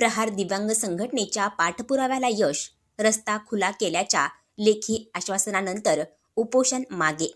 प्रहार दिव्यांग संघटनेच्या पाठपुराव्याला यश रस्ता खुला केल्याच्या लेखी आश्वासनानंतर उपोषण मागे.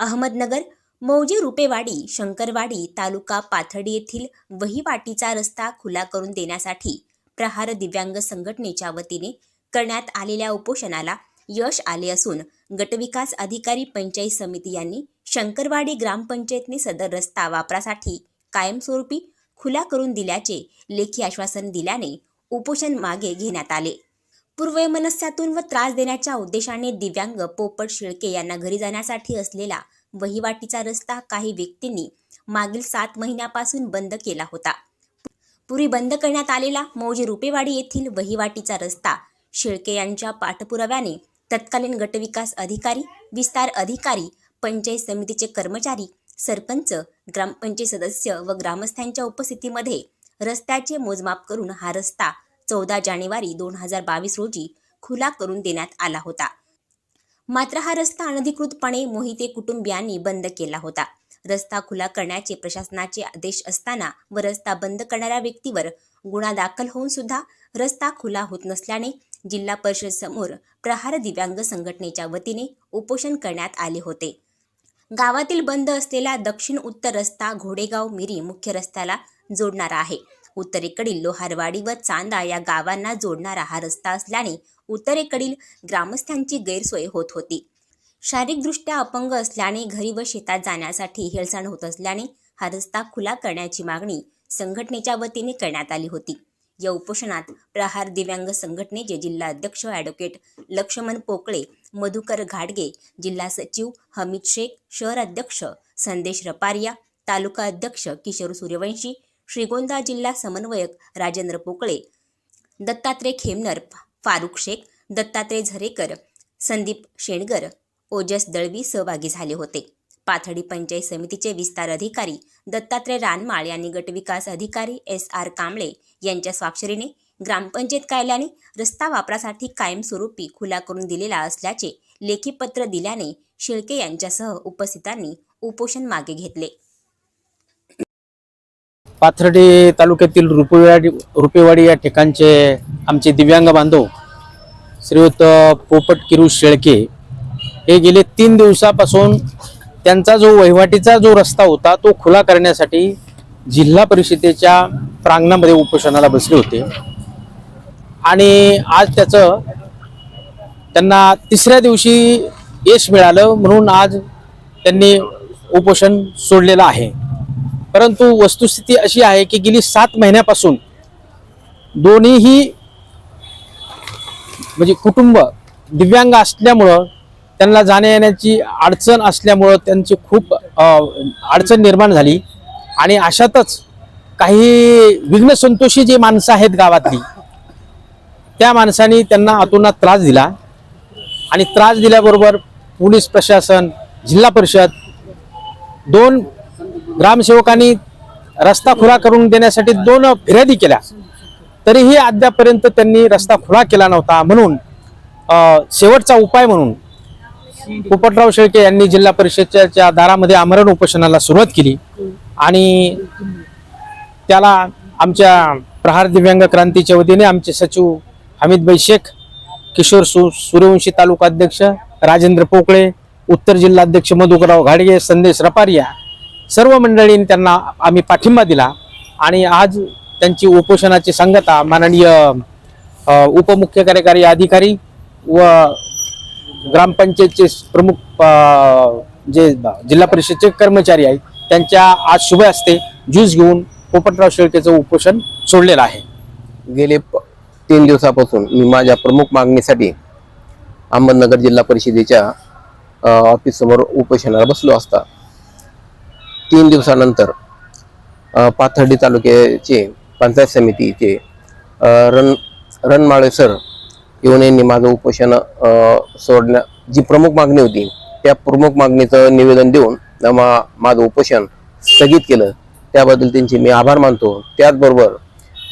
अहमदनगर मौजे रुपेवाडी शंकरवाडी तालुका पाथर्डी येथील वहिवाटीचा रस्ता खुला करून देण्यासाठी प्रहार दिव्यांग संघटनेच्या वतीने करण्यात आलेल्या उपोषणाला यश आले असून गटविकास अधिकारी पंचायत समिती यांनी शंकरवाडी ग्रामपंचायतने सदर रस्ता वापरासाठी कायमस्वरूपी खुला करून दिल्याचे लेखी आश्वासन दिल्याने उपोषण मागे घेण्यात आले. पूर्वमनस्यातून व त्रास देण्याच्या उद्देशाने दिव्यांग पोपट शिळके यांना घरी जाण्यासाठी असलेला वहिवाटीचा रस्ता काही व्यक्तींनी मागील सात महिन्यापासून बंद केला होता. पूर्वी बंद करण्यात आलेला मौजे रुपेवाडी येथील वहिवाटीचा रस्ता शिळके यांच्या पाठपुराव्याने तत्कालीन गटविकास अधिकारी विस्तार अधिकारी पंचायत समितीचे कर्मचारी सरपंच ग्रामपंचायत सदस्य व ग्रामस्थांच्या उपस्थितीमध्ये रस्त्याचे मोजमाप करून हा रस्ता चौदा जानेवारी दोन हजार बावीस रोजी खुला करून देण्यात आला होता. मात्र हा रस्ता अनधिकृतपणे मोहिते कुटुंबियांनी बंद केला होता. रस्ता खुला करण्याचे प्रशासनाचे आदेश असताना व रस्ता बंद करणाऱ्या व्यक्तीवर गुन्हा दाखल होऊन सुद्धा रस्ता खुला होत नसल्याने जिल्हा परिषद समोर प्रहार दिव्यांग संघटनेच्या वतीने उपोषण करण्यात आले होते. गावातील बंद असलेला दक्षिण उत्तर रस्ता घोडेगाव मिरी मुख्य रस्त्याला जोडणारा आहे. उत्तरेकडील लोहारवाडी व चांदा या गावांना जोडणारा हा रस्ता असल्याने उत्तरेकडील ग्रामस्थांची गैरसोय होत होती. शारीरिकदृष्ट्या अपंग असल्याने घरी व शेतात जाण्यासाठी हेळसाण होत असल्याने हा रस्ता खुला करण्याची मागणी संघटनेच्या वतीने करण्यात आली होती. या उपोषणात प्रहार दिव्यांग संघटनेचे जिल्हा अध्यक्ष ॲडव्होकेट लक्ष्मण पोकळे मधुकर घाडगे जिल्हा सचिव हमीद शेख शहर अध्यक्ष संदेश रपारिया तालुका अध्यक्ष किशोर सूर्यवंशी श्रीगोंदा जिल्हा समन्वयक राजेंद्र पोकळे दत्तात्रय खेमनर फारुख शेख दत्तात्रय झरेकर संदीप शेणगर ओजस दळवी सहभागी झाले होते. पाथडी पंचायत समितीचे विस्तार अधिकारी दत्तात्रय रानमाळ यांनी गटविकास अधिकारी एस आर कांबळे यांच्या स्वाक्षरीने ग्रामपंचायत कार्यालयाने रस्ता वापरासाठी कायमस्वरूपी खुला करून दिलेला असल्याचे लेखी पत्र दिल्याने शेळके यांच्यासह उपस्थितांनी उपोषण मागे घेतले. पाथर्डी तालुक्यातील रुपेवाडी रुपेवाडी या ठिकाणचे आमचे दिव्यांग बांधव श्रीयुत पोपट किरू शेळके हे गेले तीन दिवसापासून त्यांचा जो वहिवाटीचा जो रस्ता होता तो खुला करण्यासाठी जिल्हा परिषदेच्या प्रांगणामध्ये उपोषणाला बसले होते. आणि आज त्याचं त्यांना तिसऱ्या दिवशी यश मिळालं म्हणून आज त्यांनी उपोषण सोडलेलं आहे. परंतु वस्तुस्थिती अशी आहे की गेली सात महिन्यापासून दोन्हीही म्हणजे कुटुंब दिव्यांग असल्यामुळं त्यांना जाण्या येण्याची अडचण असल्यामुळं त्यांची खूप अडचण निर्माण झाली. आणि अशातच काही विघ्नसंतोषी जी माणसं आहेत गावातली त्या माणसांनी त्यांना आतोनात त्रास दिला. आणि त्रास दिल्याबरोबर पोलीस प्रशासन जिल्हा परिषद दोन ग्रामसेवकांनी रस्ता खुला करून देण्यासाठी दोन फिर्यादी केल्या. तरीही अद्यापर्यंत त्यांनी रस्ता खुला केला नव्हता म्हणून शेवटचा उपाय म्हणून पोपटराव शेळके यांनी जिल्हा परिषदेच्या दारामध्ये आमरण उपोषणाला सुरुवात केली. आणि त्याला आमच्या प्रहार दिव्यांग क्रांतीच्या वतीने आमचे सचिव हमीदभाई शेख किशोर सु सूर्यवंशी तालुका अध्यक्ष राजेंद्र पोकळे उत्तर जिल्हा अध्यक्ष मधुकरराव घाडगे संदेश रपारिया सर्व मंडळींनी त्यांना आम्ही पाठिंबा दिला. आणि आज त्यांची उपोषणाची सांगता माननीय उपमुख्य कार्यकारी अधिकारी व ग्रामपंचायतचे प्रमुख जे जिल्हा परिषदचे कर्मचारी आहेत त्यांच्या आज शुभ असते ज्यूस घेऊन पोपटराव शेळकेचं उपोषण सोडलेलं आहे. गेले तीन दिवसापासून मी माझ्या प्रमुख मागणीसाठी अहमदनगर जिल्हा परिषदेच्या ऑफिससमोर उपोषणाला बसलो असता. तीन दिवसानंतर पाथर्डी तालुक्याचे पंचायत समितीचे रण रणमाळे सर येऊन यांनी माझं उपोषण सोडण्या जी प्रमुख मागणी होती त्या प्रमुख मागणीचं निवेदन देऊन मा- माझं उपोषण स्थगित केलं. त्याबद्दल त्यांचे मी आभार मानतो. त्याचबरोबर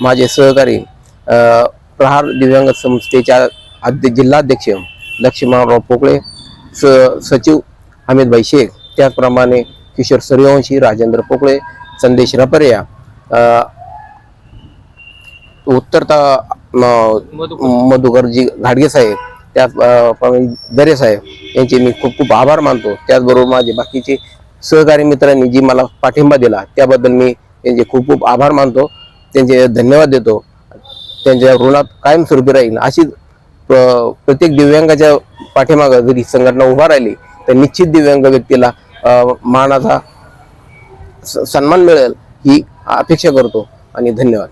माझे सहकारी प्रहार दिव्यांग संस्थेच्या अध्य जिल्हाध्यक्ष लक्ष्मणराव पोकळे स सचिव हमीदभाई शेख त्याचप्रमाणे किशोर सूर्यवंशी राजेंद्र पोकळे संदेश रपरिया उत्तरता मधुकरजी घाडगे साहेब त्याचप्रमाणे दरे साहेब यांचे मी खूप खूप आभार मानतो. त्याचबरोबर माझे बाकीचे सहकारी मित्रांनी जी मला पाठिंबा दिला त्याबद्दल मी त्यांचे खूप खूप आभार मानतो. त्यांचे धन्यवाद देतो. त्यांच्या ऋणात कायमस्वरूपी राहील अशीच प्र- प्रत्येक दिव्यांगाच्या पाठीमागं जरी संघटना उभा राहिली तर निश्चित दिव्यांग व्यक्तीला मानाचा सन्मान मिळेल ही अपेक्षा करतो. आणि धन्यवाद.